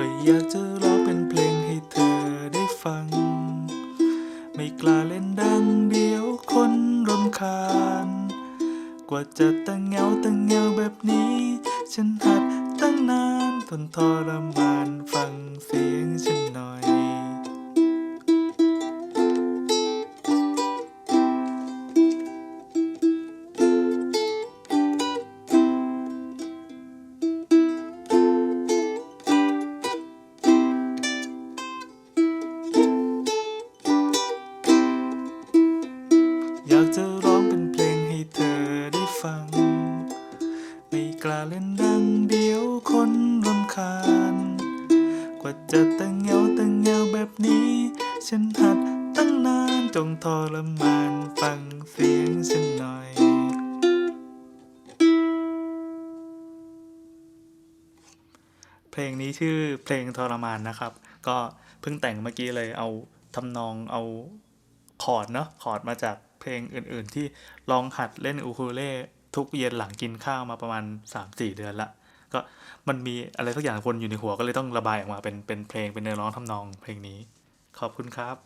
ก็อยากจะร้องเป็นเพลงให้เธอได้ฟัง ไม่กล้าเล่นดังเดียวคนรำคาญ กว่าจะตั้งเงาตั้งเงาแบบนี้ ฉันหัดตั้งนานทนทรมานฟังเสียง อยากจะร้องเป็นเพลงให้เธอได้ฟัง ไม่กล้าเล่นดังเดียวคนรำคาญ กว่าจะตั้งเงาตั้งเงาแบบนี้ ฉันหัดตั้งนานจงทรมานฟังเสียงฉันหน่อยเพลงนี้ชื่อเพลงทรมานนะครับ ก็เพิ่งแต่งเมื่อกี้เลยเอาทำนองเอาคอร์ดเนาะคอร์ดมาจาก ลงอื่นๆ ที่ลองหัดเล่นอูคูเล่ทุกเย็นหลังกินข้าวมาประมาณ 3-4 เดือนละ ก็มันมีอะไรสักอย่างวนอยู่ในหัวก็เลยต้องระบายออกมาเป็นเป็นเพลงเป็นเนื้อร้องทำนองเพลงนี้ ขอบคุณครับ